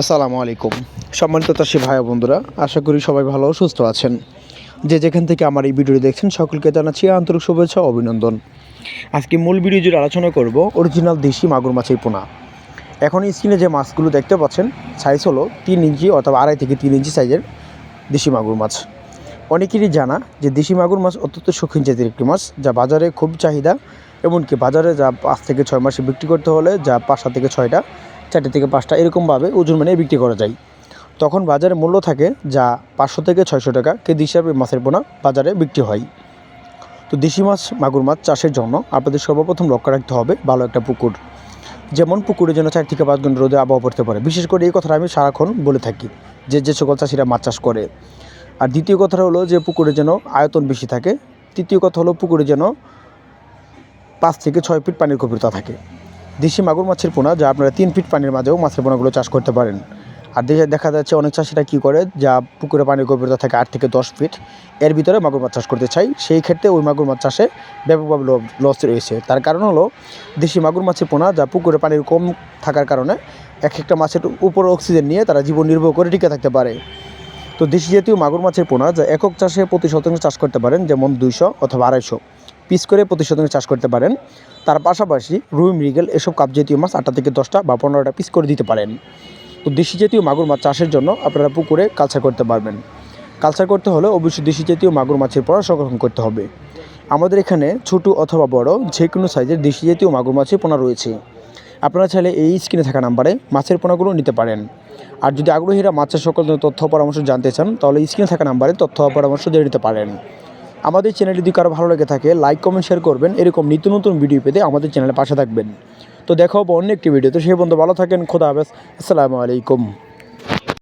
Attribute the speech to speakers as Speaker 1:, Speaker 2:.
Speaker 1: আসসালামু আলাইকুম। সম্মানিত চাষি ভাই বন্ধুরা, আশা করি সবাই ভালো সুস্থ আছেন। যে যেখান থেকে আমার এই ভিডিওটি দেখছেন, সকলকে জানাচ্ছি আন্তরিক শুভেচ্ছা অভিনন্দন। আজকে মূল ভিডিও জুড়ে আলোচনা করব অরিজিনাল দেশি মাগুর মাছের পোনা। এখন স্ক্রিনে যে মাছগুলো দেখতে পাচ্ছেন সাইজ হলো তিন ইঞ্চি অথবা আড়াই থেকে তিন ইঞ্চি সাইজের দেশি মাগুর মাছ। অনেকেরই জানা যে দেশি মাগুর মাছ অত্যন্ত শৌখিন জাতির একটি মাছ, যা বাজারে খুব চাহিদা, এমনকি বাজারে যা পাঁচ থেকে ছয় মাসে বিক্রি করতে হলে যা পাঁচটা থেকে ছয়টা চারটে থেকে পাঁচটা এরকমভাবে ওজন মানে বিক্রি করা যায়। তখন বাজারে মূল্য থাকে যা পাঁচশো থেকে ছয়শো টাকা কেজি হিসাবে মাছের পোনা বাজারে বিক্রি হয়। তো দেশি মাছ, মাগুর মাছ চাষের জন্য আপনাদের সর্বপ্রথম লক্ষ্য রাখতে হবে ভালো একটা পুকুর। যেমন পুকুরে যেন চার থেকে পাঁচ ঘণ্টা রোদে আবহাওয়া পড়তে পারে। বিশেষ করে এই কথাটা আমি সারাক্ষণ বলে থাকি যে যে সকল চাষিরা মাছ চাষ করে। আর দ্বিতীয় কথা হলো যে পুকুরে যেন আয়তন বেশি থাকে। তৃতীয় কথা হলো পুকুরে যেন পাঁচ থেকে ছয় ফিট পানির গভীরতা থাকে। দেশি মাগুর মাছের পোনা, যা আপনারা তিন ফিট পানির মাঝেও মাছের পোনাগুলো চাষ করতে পারেন। আর দেশে দেখা যাচ্ছে অনেক চাষিরা কী করে, যা পুকুরে পানির গভীরতা থাকে আট থেকে দশ ফিট, এর ভিতরে মাগুর মাছ চাষ করতে চাই। সেই ক্ষেত্রে ওই মাগুর মাছ চাষে ব্যাপকভাবে লস রয়েছে। তার কারণ হলো দেশি মাগুর মাছের পোনা, যা পুকুরে পানির কম থাকার কারণে এক একটা মাছের উপর অক্সিজেন নিয়ে তারা জীবন নির্ভর করে টিকে থাকতে পারে। তো দেশি জাতীয় মাগুর মাছের পোনা, যা একক চাষে প্রতি শতাংশ চাষ করতে পারেন, যেমন দুইশো অথবা আড়াইশো। পিস করে প্রতি চাষ করতে পারেন। তার পাশাপাশি রুই, মৃগেল এসব কাপ জাতীয় মাছ আটটা থেকে দশটা বা পনেরোটা পিস করে দিতে পারেন। তো দেশি জাতীয় মাগুর মাছ চাষের জন্য আপনারা পুকুরে কালচার করতে পারবেন। কালচার করতে হলে অবশ্যই দেশি জাতীয় মাগুর মাছের পোনা সংরক্ষণ করতে হবে। আমাদের এখানে ছোট অথবা বড় যে কোনো সাইজের দেশি জাতীয় মাগুর মাছের পোনা রয়েছে। আপনারা চাইলে এই স্ক্রিনে থাকা নাম্বারে মাছের পোনাগুলো নিতে পারেন। আর যদি আগ্রহীরা মাছের সকল তথ্য পরামর্শ জানতে চান, তাহলে স্ক্রিনে থাকা নাম্বারে তথ্য পরামর্শ জেনে নিতে পারেন। আমাদের চ্যানেলটি যদি কারও ভালো লেগে থাকে লাইক কমেন্ট শেয়ার করবেন। এরকম নিত্য নতুন ভিডিও পেতে আমাদের চ্যানেলে পাশে থাকবেন। তো দেখা হব অন্য একটি ভিডিও তো সেই বন্ধু ভালো থাকেন, খোদা হাফেজ। আসসালামু আলাইকুম।